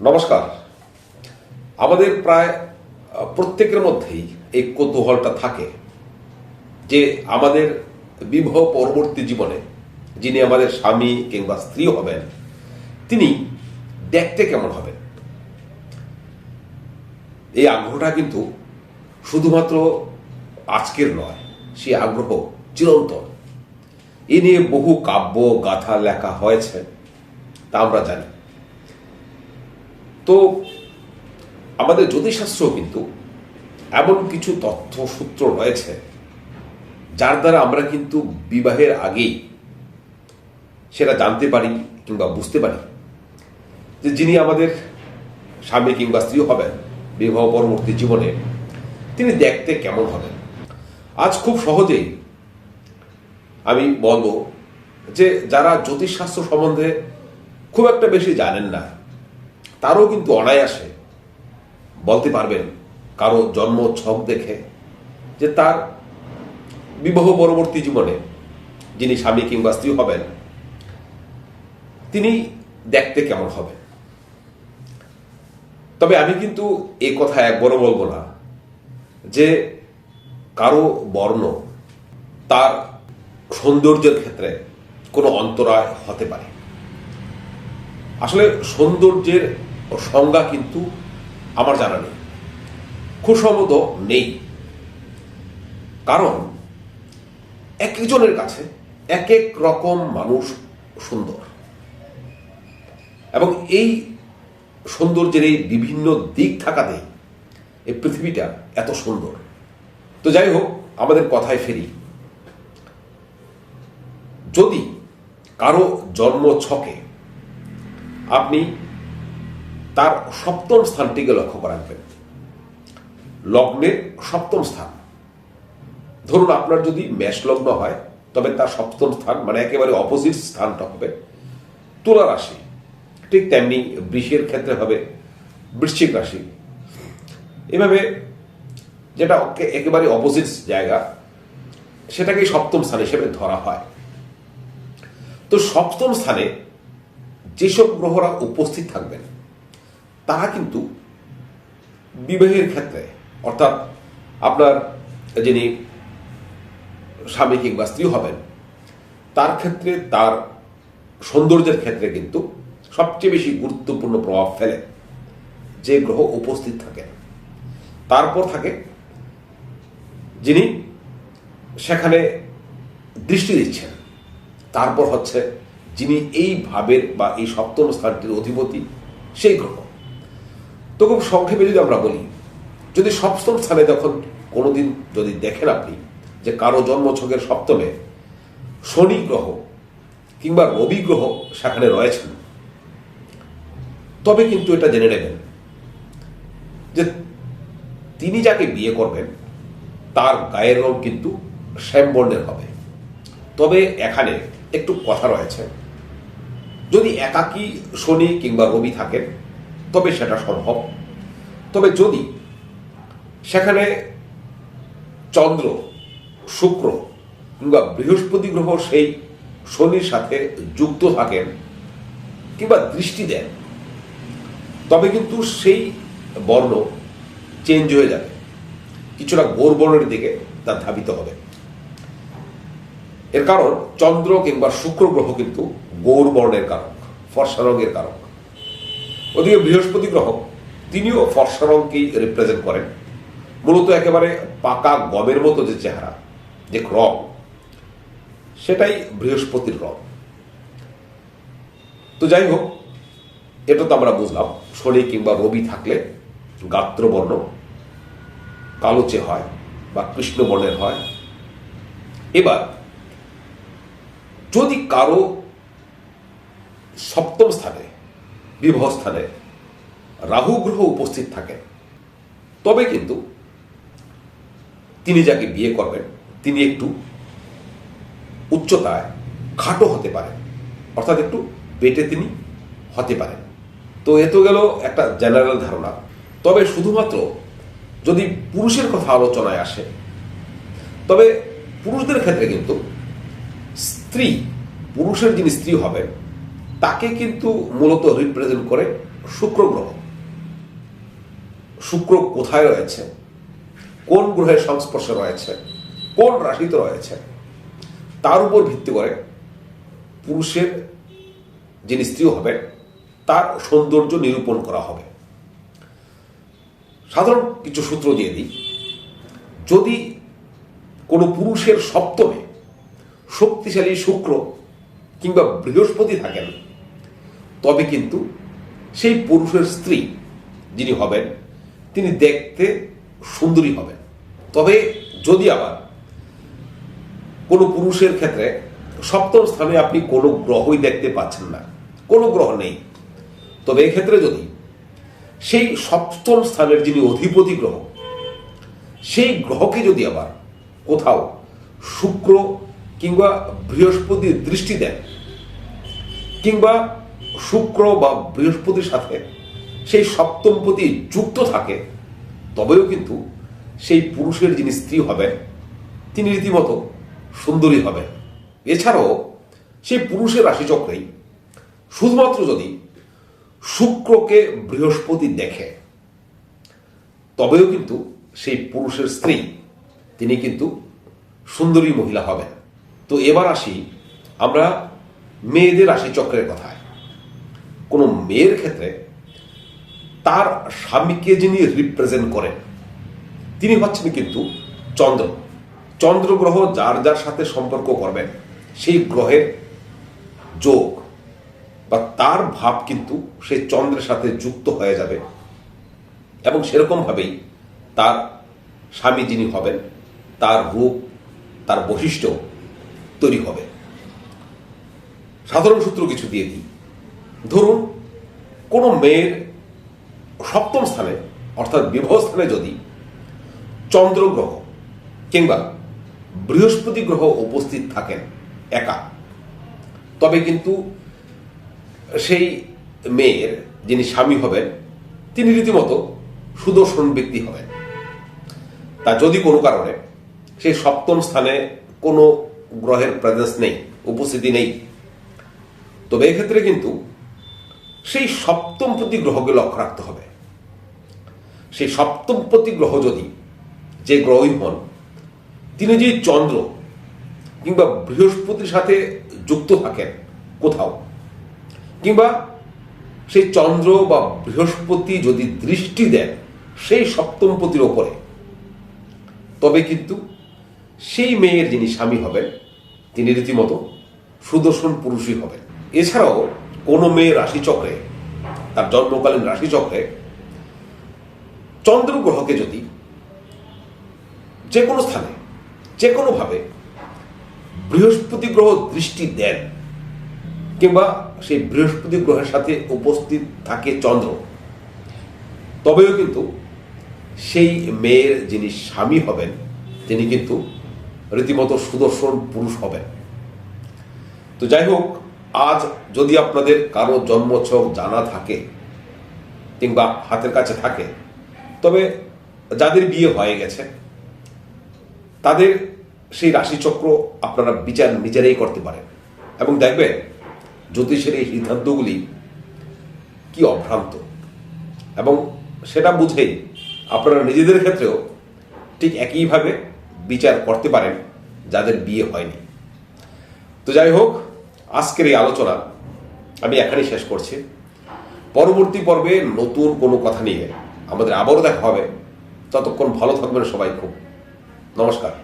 নমস্কার। আমাদের প্রায় প্রত্যেকের মধ্যেই এই কৌতূহলটা থাকে যে আমাদের বিবাহ পরবর্তী জীবনে যিনি আমাদের স্বামী কিংবা স্ত্রী হবেন, তিনি দেখতে কেমন হবেন? এই আগ্রহটা কিন্তু শুধুমাত্র আজকের নয় সেই আগ্রহ চিরন্তন। এ নিয়ে বহু কাব্য, গাথা লেখা হয়েছে, তা আমরা জানি। তো আমাদের জ্যোতিষশাস্ত্র কিন্তু এমন কিছু তথ্য সূত্র রয়েছে, যার দ্বারা আমরা কিন্তু বিবাহের আগেই সেটা জানতে পারি কিংবা বুঝতে পারি যে যিনি আমাদের স্বামী কিংবা স্ত্রী হবেন, বিবাহ পরবর্তী জীবনে, তিনি দেখতে কেমন হবেন? আজ খুব সহজেই আমি বলব যে যারা জ্যোতিষশাস্ত্র সম্বন্ধে খুব একটা বেশি জানেন না তারও কিন্তু অনায়াসে বলতে পারবেন কারও জন্ম ছক দেখে যে তার বিবাহ পরবর্তী জীবনে যিনি স্বামী কিংবা স্ত্রী হবেন, তিনি দেখতে কেমন হবেন? তবে আমি কিন্তু এই কথা একবারও বলব না যে কারও বর্ণ তার সৌন্দর্যের ক্ষেত্রে কোনো অন্তরায় হতে পারে। আসলে সৌন্দর্যের সংজ্ঞা কিন্তু আমার জানা নেই। সম্ভবত নেই। কারণ এক একজনের কাছে এক এক রকম মানুষ সুন্দর। এবং এই সৌন্দর্যের এই বিভিন্ন দিক থাকাতেই এই পৃথিবীটা এত সুন্দর। তো যাই হোক, আমাদের কথায় ফেরি। যদি কারও জন্ম ছকে আপনি তার সপ্তম স্থানটিকে লক্ষ্য করে রাখবেন লগ্নের সপ্তম স্থান। ধরুন আপনার যদি মেষ লগ্ন হয়, তবে তার সপ্তম স্থান মানে একেবারে অপোজিট স্থানটা হবে। তুলা রাশি, ঠিক তেমনি বৃষের ক্ষেত্রে হবে, বৃশ্চিক রাশি। এভাবে যেটা একেবারে অপোজিট জায়গা, সেটাকে সপ্তম স্থান হিসেবে ধরা হয়। তো সপ্তম স্থানে যেসব গ্রহরা উপস্থিত থাকবেন তারা কিন্তু বিবাহের ক্ষেত্রে, অর্থাৎ আপনার যিনি স্বামী কিংবা স্ত্রী হবেন, তার ক্ষেত্রে, তার সৌন্দর্যের ক্ষেত্রে কিন্তু সবচেয়ে বেশি গুরুত্বপূর্ণ প্রভাব ফেলে যে গ্রহ উপস্থিত থাকেন তারপর থাকে যিনি সেখানে দৃষ্টি দিচ্ছেন। তারপর হচ্ছে যিনি এই ভাবের বা এই সপ্তম স্থানটির অধিপতি সেই গ্রহ। তো খুব সংক্ষেপে যদি আমরা বলি, যদি সপ্তম স্থানে যখন কোনোদিন যদি দেখেন আপনি যে কারও জন্মছকের সপ্তমে শনি গ্রহ কিংবা রবি গ্রহ সেখানে রয়েছেন, তবে কিন্তু এটা জেনে নেবেন যে তিনি যাকে বিয়ে করবেন, তার গায়ের রং কিন্তু শ্যামবর্ণের হবে। তবে এখানে একটু কথা রয়েছে, যদি একাকী শনি কিংবা রবি থাকেন তবে সেটা সম্ভব। তবে যদি সেখানে চন্দ্র, শুক্র কিংবা বৃহস্পতি গ্রহ সেই শনির সাথে যুক্ত থাকেন কিংবা দৃষ্টি দেন, তবে কিন্তু সেই বর্ণ চেঞ্জ হয়ে যাবে। কিছুটা গোর বর্ণের দিকে তা ধাবিত হবে। এর কারণ চন্দ্র কিংবা শুক্র গ্রহ কিন্তু গৌর বর্ণের কারক, ফর্সা রঙের কারক। ওদিকে বৃহস্পতি গ্রহ, তিনিও ফর্সা রঙকেই রিপ্রেজেন্ট করেন। মূলত একেবারে পাকা গমের মতো যে চেহারা, যে রং, সেটাই বৃহস্পতির রং। তো যাই হোক, এটা তো আমরা বুঝলাম, শনি কিংবা রবি থাকলে গাত্রবর্ণ, কালোচে হয় বা কৃষ্ণ বর্ণের হয়। এবার, যদি কারও সপ্তম স্থানে বিবাহ স্থানে রাহু গ্রহ উপস্থিত থাকেন তবে কিন্তু তিনি যাকে বিয়ে করবেন, তিনি একটু উচ্চতায় খাটো হতে পারেন। অর্থাৎ একটু পেটে তিনি হতে পারেন। তো এ তো গেল একটা জেনারেল ধারণা। তবে শুধুমাত্র যদি পুরুষের কথা আলোচনায় আসে, তবে পুরুষদের ক্ষেত্রে কিন্তু স্ত্রী, পুরুষের যিনি স্ত্রী হবেন তাকে কিন্তু মূলত রিপ্রেজেন্ট করে শুক্র গ্রহ। শুক্র কোথায় রয়েছে? কোন গ্রহের সংস্পর্শে রয়েছে? কোন রাশিতে রয়েছে? তার উপর ভিত্তি করে পুরুষের যিনি স্ত্রী হবেন, তার সৌন্দর্য নিরূপণ করা হবে। সাধারণ কিছু সূত্র দিয়ে দিই। যদি কোনো পুরুষের সপ্তমে শক্তিশালী শুক্র কিংবা বৃহস্পতি থাকেন, তবে কিন্তু সেই পুরুষের স্ত্রী যিনি হবেন, তিনি দেখতে সুন্দরী হবেন। তবে যদি আবার কোনো পুরুষের ক্ষেত্রে সপ্তম স্থানে আপনি কোনো গ্রহই দেখতে পাচ্ছেন না, কোনো গ্রহ নেই, তবে এক্ষেত্রে যদি সেই সপ্তম স্থানের যিনি অধিপতি গ্রহ, সেই গ্রহকে যদি আবার কোথাও শুক্র কিংবা বৃহস্পতির দৃষ্টি দেন কিংবা শুক্র বা বৃহস্পতির সাথে সেই সপ্তমপতি যুক্ত থাকে, তবেও কিন্তু সেই পুরুষের যিনি স্ত্রী হবেন, তিনি রীতিমতো সুন্দরী হবে এছাড়াও সেই পুরুষের রাশিচক্রেই শুধুমাত্র যদি শুক্রকে বৃহস্পতি দেখে, তবেও কিন্তু সেই পুরুষের স্ত্রী তিনি কিন্তু সুন্দরী মহিলা হবেন। তো এবার আসি আমরা মেয়েদের রাশিচক্রের কথায়। কোনো মেয়ের ক্ষেত্রে তার স্বামীকে যিনি রিপ্রেজেন্ট করেন, তিনি হচ্ছেন কিন্তু চন্দ্র। চন্দ্র গ্রহ যার যার সাথে সম্পর্ক করবেন, সেই গ্রহের যোগ বা তার ভাব কিন্তু সেই চন্দ্রের সাথে যুক্ত হয়ে যাবে। এবং সেরকমভাবেই তার স্বামী যিনি হবেন, তার রূপ, তার বৈশিষ্ট্য তৈরি হবে। সাধারণ সূত্র কিছু দিয়ে দিই। ধরুন, কোনো মেয়ের সপ্তম স্থানে, অর্থাৎ বিবাহ স্থানে যদি চন্দ্র গ্রহ কিংবা বৃহস্পতি গ্রহ উপস্থিত থাকেন একা, তবে কিন্তু সেই মেয়ের যিনি স্বামী হবেন, তিনি রীতিমতো সুদর্শন ব্যক্তি হবেন। তা যদি কোনো কারণে সেই সপ্তম স্থানে কোনো গ্রহের প্রেজেন্স নেই, উপস্থিতি নেই তবে এক্ষেত্রে কিন্তু সেই সপ্তমপতি গ্রহকে লক্ষ্য রাখতে হবে। সেই সপ্তমপতি গ্রহ যদি যে গ্রহই হন, তিনি যদি চন্দ্র কিংবা বৃহস্পতির সাথে যুক্ত থাকেন কোথাও, কিংবা সেই চন্দ্র বা বৃহস্পতি যদি দৃষ্টি দেন সেই সপ্তম সপ্তমপতির ওপরে, তবে কিন্তু সেই মেয়ের যিনি স্বামী হবেন, তিনি রীতিমতো সুদর্শন পুরুষই হবেন। এছাড়াও কোনো মেয়ে রাশিচক্রে, তার জন্মকালীন রাশিচক্রে, চন্দ্র গ্রহকে যদি যে কোনো স্থানে যে কোনোভাবে বৃহস্পতি গ্রহ দৃষ্টি দেন, কিংবা সেই বৃহস্পতি গ্রহের সাথে উপস্থিত থাকে চন্দ্র, তবেও কিন্তু সেই মেয়ের যিনি স্বামী হবেন, তিনি কিন্তু রীতিমতো সুদর্শন পুরুষ হবেন। তো যাই হোক আজ যদি আপনাদের কারও জন্মছক জানা থাকে কিংবা হাতের কাছে থাকে, তবে যাদের বিয়ে হয়ে গেছে, তাদের সেই রাশিচক্র আপনারা বিচার নিজেরাই করতে পারেন। এবং দেখবেন, জ্যোতিষের এই সিদ্ধান্তগুলি কি অভ্রান্ত। এবং সেটা বুঝেই আপনারা নিজেদের ক্ষেত্রেও ঠিক একইভাবে বিচার করতে পারেন যাদের বিয়ে হয়নি। তো যাই হোক আজকের এই আলোচনা আমি এখানেই শেষ করছি। পরবর্তী পর্বে নতুন কোনো কথা নিয়ে আমাদের আবারও দেখা হবে। ততক্ষণ ভালো থাকবেন সবাই খুব। নমস্কার।